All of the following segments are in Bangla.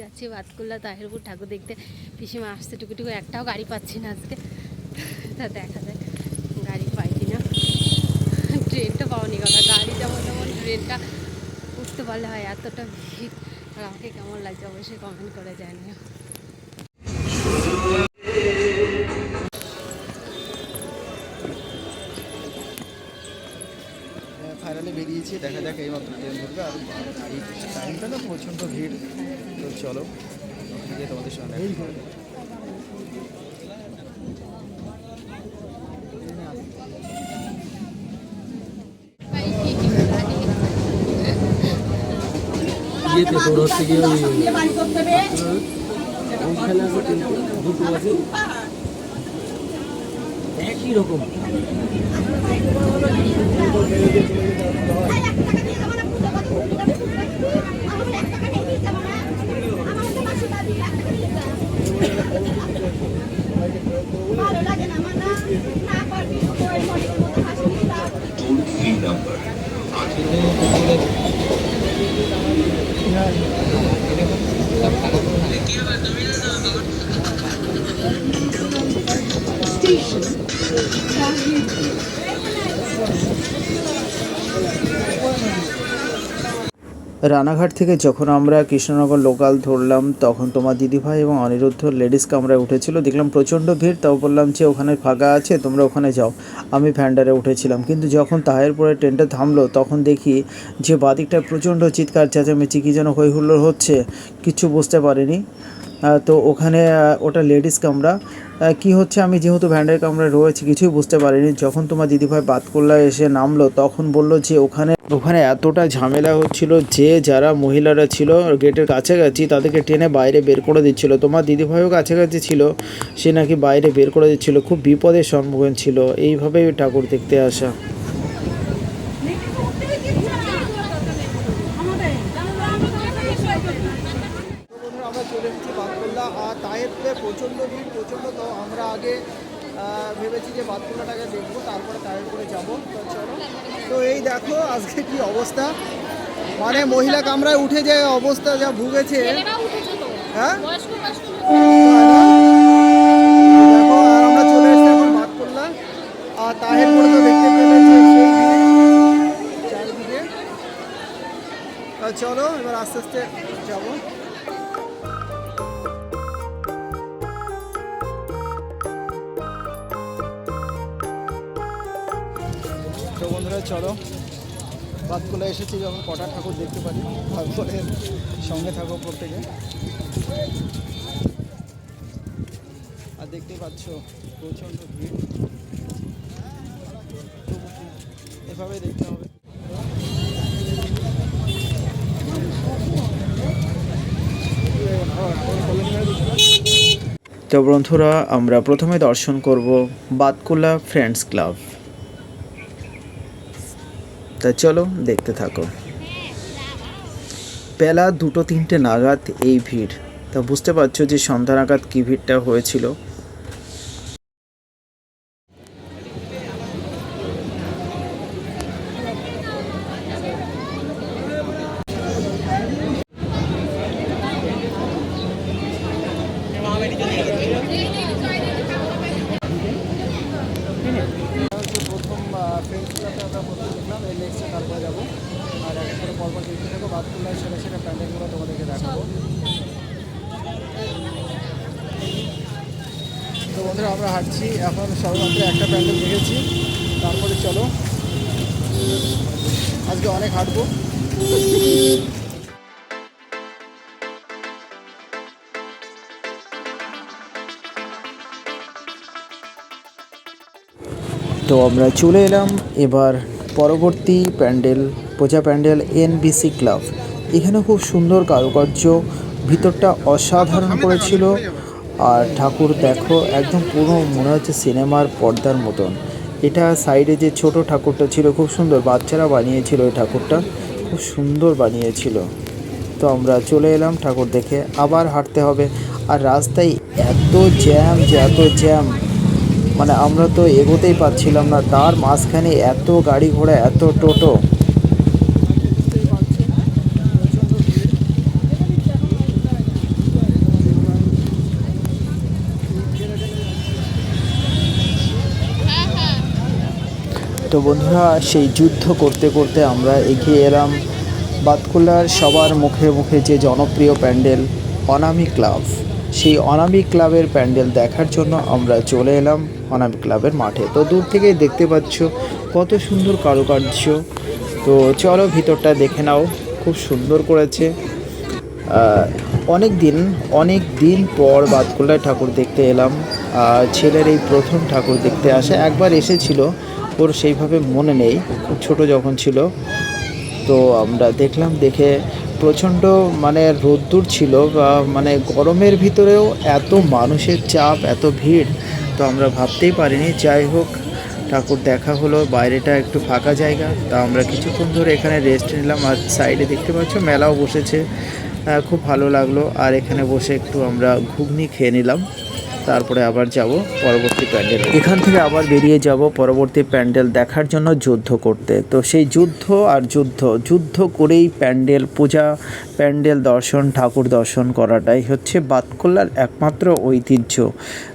যাচ্ছি বাতকুল্লা তাহেরপুর ঠাকুর দেখতে। পিসিমা আসতে টুকুটুকু একটাও গাড়ি পাচ্ছি না আজকে। তা দেখা যায় গাড়ি পাই কিনা। ট্রেনটা পাওনি কথা গাড়ি যেমন যেমন ট্রেনটা উঠতে পারলে হয়, এতটা ভিড়। আর আমাকে কেমন লাগছে, অবশ্যই কমেন্ট করে জানিও। ফাইনালি বেরিয়েছি দেখা যাক এই মাত্র ট্রেন ধরবে আর গাড়ির টাইমটা না প্রচণ্ড ভিড়। তো চলো গিয়ে তোমাদের সঙ্গে ইয়েতে তোর হচ্ছে গিয়ে ওই কিন্তু দুটো আছে। একই রকম ভালো রানাঘাট থেকে যখন আমরা কৃষ্ণনগর লোকাল ধরলাম, তখন তোমার দিদিভাই এবং অনিরুদ্ধ লেডিস কামরায় উঠেছিল। দেখলাম প্রচণ্ড ভিড়, তাও বললাম যে ওখানে ফাঁকা আছে, তোমরা ওখানে যাও। আমি ভ্যান্ডারে উঠেছিলাম, কিন্তু যখন তাহেরপুরে ট্রেনটা থামলো, তখন দেখি যে বাদিকটায় প্রচণ্ড চিৎকার, চেঁচামেচি, কী যেন হই হুল্লোড় হচ্ছে। কিছু বুঝতে পারিনি। তো ওখানে ওটা লেডিস কামরা। কি হচ্ছে, আমি যেহেতু ভ্যান্ডার কামরায় রয়েছি, কিছুই বুঝতে পারিনি। যখন তোমার দিদিভাই বাতকুল্লা এসে নামলো, তখন বলল যে ওখানে ওখানে এতটা ঝামেলা হচ্ছিল যে যারা মহিলারা ছিল গেটের কাছাকাছি, তাদেরকে টেনে বাইরে বের করে দিচ্ছিল। তোমার দিদিভাইও কাছাকাছি ছিল, সে নাকি বাইরে বের করে দিচ্ছিল। খুব বিপদের সম্মুখীন ছিল। এইভাবেই ঠাকুর দেখতে আসা বন্ধুরা আমরা চলে এসেছি বাতকুল্লা আর তাহেরপুরে প্রচণ্ড ভিড় প্রচণ্ড তো আমরা আগে আহ, ভেবেছি যে বাতকুল্লাটাকে দেখব তারপরে তাহেরপুরে যাব তো চলো তো এই দেখো আজকে কি অবস্থা। মানে মহিলা কামরায় উঠে যে অবস্থা যা ভুগেছে। হ্যাঁ? দেখো আর আমরা চলে এসেছি এখন করলাম আর তাহেরপুরে তো দেখতে পেলে যে সেই ভিড় চারিদিকে। তা চলো এবার আস্তে আস্তে যাব। চলো। বাদগুলো এসেছি যখন, কটা ঠাকুর দেখতে পারি। তারপরে সঙ্গে থাকো প্রত্যেকে। আর দেখতে পাচ্ছ, প্রচণ্ড ভিড়। এভাবে দেখতে হবে। তো বন্ধুরা, আমরা প্রথমে দর্শন করব বাতকুলা ফ্রেন্ডস ক্লাব। তা চলো দেখতে থাকো। বেলা দুটো তিনটে নাগাদ এই ভিড়। তা বুঝতে পারছ যে সন্ধ্যা নাগাদ কী ভিড়টা হয়েছিল? প্রথম ফ্রেন্ডস ক্লাবটা আমরা প্রথম দেখলাম এর নেক্সটে তারপরে যাব আর এক করে পরপর দেখতে থাকব বাদকুল্লার সেটা সেটা প্যান্ডেলগুলো তোমাদেরকে দেখাবো তো বন্ধুরা আমরা হাঁটছি। এখন সবেমাত্র একটা প্যান্ডেল দেখেছি। তারপরে চলো। আজকে অনেক হাঁটবো। তো আমরা চলে এলাম এবার পরবর্তী প্যান্ডেল পূজা প্যান্ডেল এনবিসি ক্লাব এখানে খুব সুন্দর কারুকার্য, ভিতরটা অসাধারণ করেছিল। আর ঠাকুর দেখো, একদম পুরো মনে হচ্ছে সিনেমার পর্দার মতন। এটা সাইডে যে ছোট ঠাকুরটা ছিল, খুব সুন্দর বাচ্চারা বানিয়েছিল ওই ঠাকুরটা, খুব সুন্দর বানিয়েছিল। তো আমরা চলে এলাম ঠাকুর দেখে, আবার হাঁটতে হবে। আর রাস্তায় এত জ্যাম যে এত জ্যাম মানে আমরা তো এগোতেই পারছিলাম না, তার মাঝখানে এত গাড়ি ঘোড়া, এত টোটো। তো বন্ধুরা, সেই যুদ্ধ করতে করতে আমরা এগিয়ে এলাম বাতকুলার সবার মুখে মুখে যে জনপ্রিয় প্যান্ডেল, অনামি ক্লাব। সেই অনামি ক্লাবের প্যান্ডেল দেখার জন্য আমরা চলে এলাম অনামি ক্লাবের মাঠে। তো দূর থেকেই দেখতে পাচ্ছ কত সুন্দর কারুকার্য। তো চলো ভিতরটা দেখে নাও, খুব সুন্দর করেছে। অনেক দিন অনেক দিন পর বাতকুল্লায় ঠাকুর দেখতে এলাম। ছেলের এই প্রথম ঠাকুর দেখতে আসে একবার এসেছিল ওর সেইভাবে মনে নেই, ছোট যখন ছিল। তো আমরা দেখলাম দেখে প্রচণ্ড মানে রোদ্দুর ছিল বা মানে গরমের ভিতরেও এত মানুষের চাপ, এত ভিড়। তো আমরা ভাবতেই পারিনি, যাই হোক, ঠাকুর দেখা হলো, বাইরেটা একটু ফাঁকা জায়গা। তা আমরা কিছুক্ষণ ধরে এখানে রেস্ট নিলাম আর সাইডে দেখতে পাচ্ছ মেলাও বসেছে। খুব ভালো লাগল। আর এখানে বসে একটু আমরা ঘুগনি খেয়ে নিলাম। তারপরে আবার যাব পরবর্তী প্যান্ডেল। এখান থেকে আবার বেরিয়ে যাব পরবর্তী প্যান্ডেল দেখার জন্য যুদ্ধ করতে। তো সেই যুদ্ধ আর যুদ্ধ যুদ্ধ করেই প্যান্ডেল পূজা প্যান্ডেল দর্শন ঠাকুর দর্শন করাটাই হচ্ছে বাতকুল্লার একমাত্র ঐতিহ্য।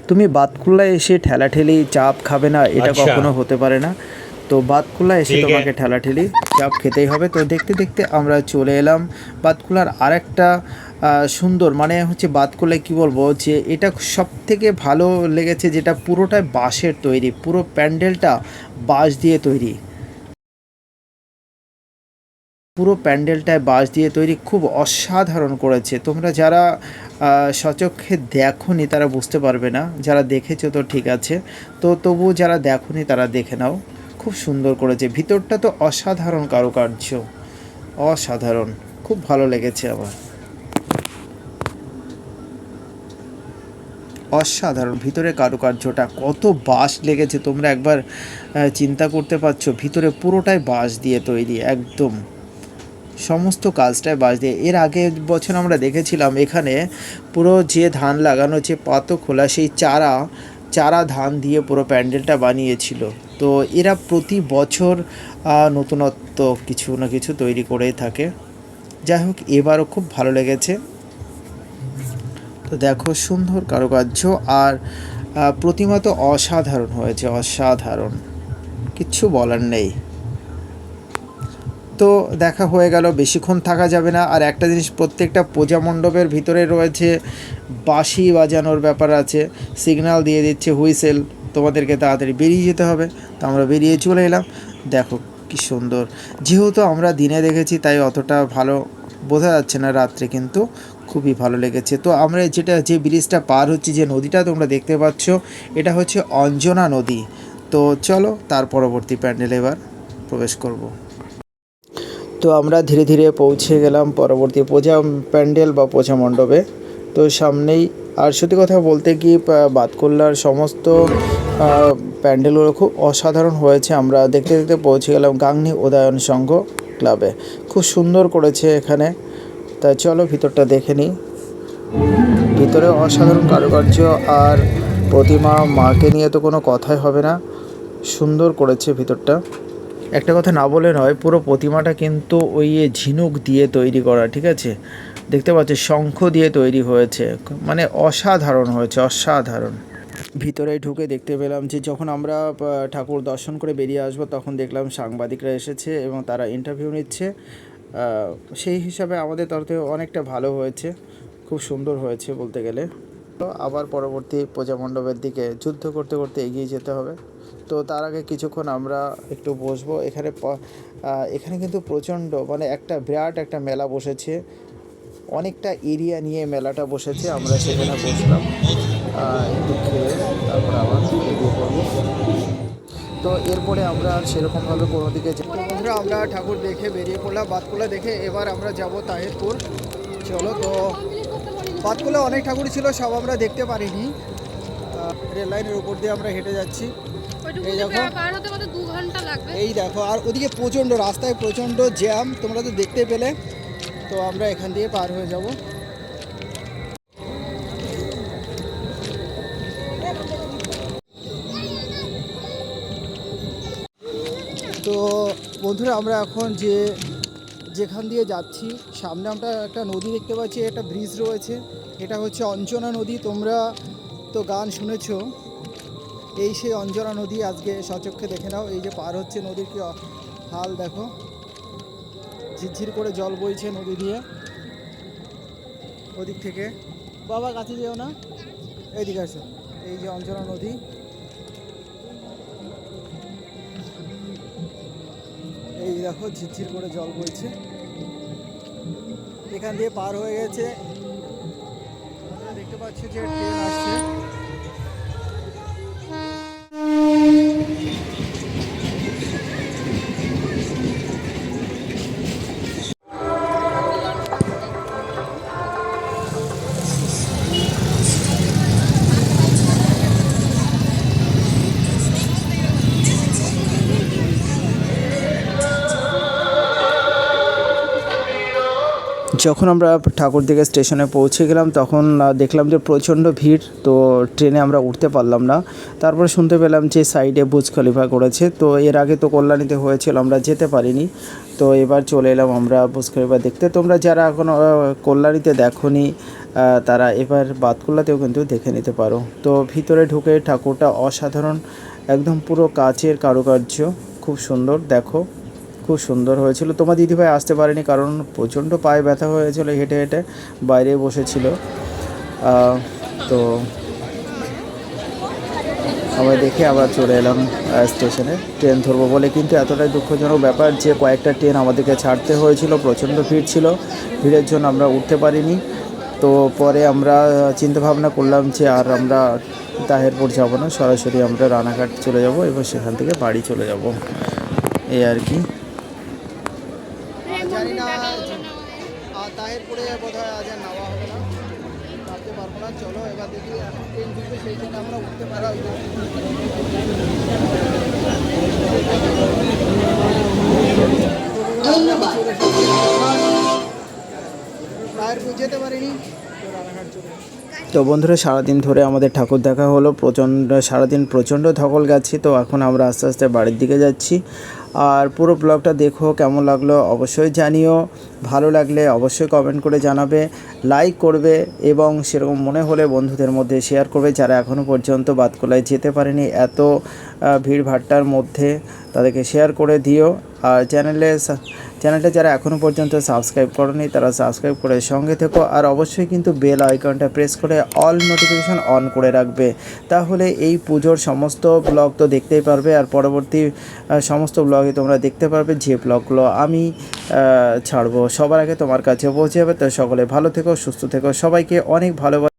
তুমি বাতকুল্লায় এসে ঠেলাঠেলি চাপ খাবে না এটা আচ্ছা। কখনো হতে পারে না। তো বাতকুলা এসে। তোমাকে ঠেলাঠেলি চাপ খেতেই হবে। তো দেখতে দেখতে আমরা চলে এলাম বাতকুলার আরেকটা সুন্দর মানে হচ্ছে বাতকুলায় কি বলব যে এটা সব থেকে ভালো লেগেছে যেটা পুরোটাই বাঁশের তৈরি পুরো প্যান্ডেলটা বাঁশ দিয়ে তৈরি। পুরো প্যান্ডেলটায় বাঁশ দিয়ে তৈরি খুব অসাধারণ করেছে। তোমরা যারা সচক্ষে দেখোনি তারা বুঝতে পারবে না যারা দেখেছ তো ঠিক আছে। তো তবু যারা দেখোনি তারা দেখে নাও। খুব সুন্দর করেছে। ভিতরটা তো অসাধারণ কারুকার্য। অসাধারণ। খুব ভালো লেগেছে আমার। অসাধারণ। ভিতরে কারুকার্যটা কত বাঁশ লেগেছে। তোমরা একবার চিন্তা করতে পারছ, ভিতরে পুরোটাই বাঁশ দিয়ে তৈরি, একদম। সমস্ত কাজটাই বাঁশ দিয়ে। এর আগে বছর আমরা দেখেছিলাম এখানে পুরো যে ধান লাগানো, যে পাতো খোলা, সেই চারা চারা ধান দিয়ে পুরো প্যান্ডেলটা বানিয়েছিল। তো এরা প্রতি বছর নতুনত্ব কিছু না কিছু তৈরি করেই থাকে। যাই হোক, এবারও খুব ভালো লেগেছে। তো দেখো, সুন্দর কারুকার্য আর প্রতিমা তো অসাধারণ হয়েছে, অসাধারণ। কিচ্ছু বলার নেই। তো দেখা হয়ে গেল, বেশিক্ষণ থাকা যাবে না। আর একটা জিনিস, প্রত্যেকটা পূজা মণ্ডপের ভিতরে রয়েছে বাঁশি বাজানোর ব্যাপার আছে। সিগন্যাল দিয়ে দিচ্ছে হুইসেল। তোমাদেরকে তাড়াতাড়ি বেরিয়ে যেতে হবে। তো আমরা বেরিয়ে চলে এলাম। দেখো কি সুন্দর। যেহেতু আমরা দিনে দেখেছি, তাই অতটা ভালো বোঝা যাচ্ছে না রাত্রে, কিন্তু খুবই ভালো লেগেছে। তো আমরা যেটা, যে ব্রিজটা পার হচ্ছি, যে নদীটা তোমরা দেখতে পাচ্ছ, এটা হচ্ছে অঞ্জনা নদী। তো চলো, তার পরবর্তী প্যান্ডেল এবার প্রবেশ করব। তো আমরা ধীরে ধীরে পৌঁছে গেলাম পরবর্তী পূজা প্যান্ডেল বা পূজা মণ্ডপে। তো সামনেই আর সত্যি কথা বলতে কি বাতকুল্লার সমস্ত প্যান্ডেলগুলো খুব অসাধারণ হয়েছে। আমরা দেখতে দেখতে পৌঁছে গেলাম গাংনি উদয়ন সংঘ ক্লাবে। খুব সুন্দর করেছে এখানে। তা চলো ভিতরটা দেখে নিই। ভিতরে অসাধারণ কারুকার্য আর প্রতিমা মাকে নিয়ে তো কোনো কথাই হবে না। সুন্দর করেছে ভিতরটা। একটা কথা না বলে নয়, পুরো প্রতিমাটা কিন্তু ওই ঝিনুক দিয়ে তৈরি করা, ঠিক আছে? দেখতে পাচ্ছি, শঙ্খ দিয়ে তৈরি হয়েছে। মানে অসাধারণ হয়েছে, অসাধারণ। ভিতরে ঢুকে দেখতে পেলাম যে যখন আমরা ঠাকুর দর্শন করে বেরিয়ে আসব, তখন দেখলাম সাংবাদিকরা এসেছে এবং তারা ইন্টারভিউ নিচ্ছে। সেই হিসাবে আমাদের তরফ অনেকটা ভালো হয়েছে, খুব সুন্দর হয়েছে বলতে গেলে। তো আবার পরবর্তী পূজা মণ্ডপের দিকে যুদ্ধ করতে করতে এগিয়ে যেতে হবে। তো তার আগে কিছুক্ষণ আমরা একটু বসবো। এখানে এখানে কিন্তু প্রচণ্ড মানে একটা বিরাট একটা মেলা বসেছে। অনেকটা এরিয়া নিয়ে মেলাটা বসেছে, আমরা সেখানে বসলাম। একটু তারপর আবার এগিয়ে তো এরপরে আমরা সেরকমভাবে কোনো দিকে বন্ধুরা, আমরা ঠাকুর দেখে বেরিয়ে পড়লাম বাতকুলা দেখে এবার আমরা যাব তাহিরপুর। চলো তো বাতকুলা অনেক ঠাকুর ছিল, সব আমরা দেখতে পারিনি। রেল লাইনের উপর দিয়ে আমরা হেঁটে যাচ্ছি। এই দেখো। এই আর ওদিকে প্রচণ্ড রাস্তায় প্রচণ্ড জ্যাম তোমরা তো দেখতে পেলে। তো আমরা এখান দিয়ে পার হয়ে যাব। তো বন্ধুরা আমরা এখন যে যেখান দিয়ে যাচ্ছি সামনে আমরা একটা নদী দেখতে পাচ্ছি একটা ব্রিজ রয়েছে। এটা হচ্ছে অঞ্চনা নদী তোমরা তো গান শুনেছো। এই সেই অঞ্জনা নদী আজকে সচক্ষে দেখে নাও। এই যে পার হচ্ছে নদীর কি হাল দেখো। ঝিরঝির করে জল বইছে নদী দিয়ে। ওদিক থেকে। বাবা কাছে যেও না? এইদিকে আসো। এই যে অঞ্জনা নদী। এই দেখো, ঝিরঝির করে জল বইছে। এখান দিয়ে পার হয়ে গেছে। দেখতে পাচ্ছ যে ট্রেন আসছে। Thank you. যখন আমরা ঠাকুরদিঘা স্টেশনে পৌঁছে গেলাম, তখন দেখলাম যে প্রচণ্ড ভিড়, তো ট্রেনে আমরা উঠতে পারলাম না। তারপরে শুনতে পেলাম যে সাইডে বুজ খলিফা করেছে তো এর আগে তো কল্যাণীতে হয়েছিল, আমরা যেতে পারিনি। তো এবার চলে এলাম আমরা বুজ খলিফা দেখতে। তোমরা যারা এখনও কল্যাণীতে দেখোনি তারা এবার বাতকুল্লাতেও কিন্তু দেখে নিতে পারো। তো ভিতরে ঢুকে ঠাকুরটা অসাধারণ, একদম পুরো কাচের কারুকার্য, খুব সুন্দর, দেখো। খুব সুন্দর হয়েছিল। তোমার দিদিভাই আসতে পারেনি কারণ প্রচণ্ড পায়ে ব্যথা হয়েছিল, হেঁটে হেঁটে বাইরে বসেছিল। তো আমরা দেখে আবার চলে এলাম স্টেশনে। ট্রেন ধরবো বলে কিন্তু এতটাই দুঃখজনক ব্যাপার যে কয়েকটা ট্রেন আমাদেরকে ছাড়তে হয়েছিল, প্রচণ্ড ভিড় ছিল। ভিড়ের জন্য আমরা উঠতে পারিনি। তো পরে আমরা চিন্তা ভাবনা করলাম যে আর আমরা তাহেরপুর যাব না, সরাসরি আমরা রানাঘাট চলে যাব এবং সেখান থেকে বাড়ি চলে যাব। এই আর কি জানি না আর হয় আজ আর নেওয়া হবে না। ভাবতে পারব না। চলো এবার দেখি এখন ট্রেন ঢুকবে সেই জন্য আমরা উঠতে পারা যেতে পারিনি। তো বন্ধুরা, সারাদিন ধরে আমাদের ঠাকুর দেখা হলো, প্রচণ্ড, সারাদিন প্রচণ্ড ধকল গেছি। তো এখন আমরা আস্তে আস্তে বাড়ির দিকে যাচ্ছি। আর পুরো ব্লগটা দেখো, কেমন লাগল অবশ্যই জানিও। ভালো লাগলে অবশ্যই কমেন্ট করে জানাবে লাইক করবে এবং সেরকম মনে হলে বন্ধুদের মধ্যে শেয়ার করবে যারা এখনও পর্যন্ত বাতকলায় যেতে পারেনি। এত ভিড়ভাট্টার মধ্যে তাদেরকে শেয়ার করে দিও। আর চ্যানেলে চ্যানেলটা যারা এখনও পর্যন্ত সাবস্ক্রাইব করনি, তারা সাবস্ক্রাইব করে সঙ্গে থেকো। আর অবশ্যই কিন্তু বেল আইকনটা প্রেস করে অল নোটিফিকেশন অন করে রাখবে। তাহলে এই পুজোর সমস্ত ব্লগ তো দেখতেই পারবে। আর পরবর্তী সমস্ত ব্লগে তোমরা দেখতে পারবে যে ব্লগগুলো আমি ছাড়বো। সবার আগে তোমার কাছে পৌঁছে যাবে। তো সকলে ভালো থেকো, সুস্থ থেকো। সবাইকে অনেক ভালোবাসা।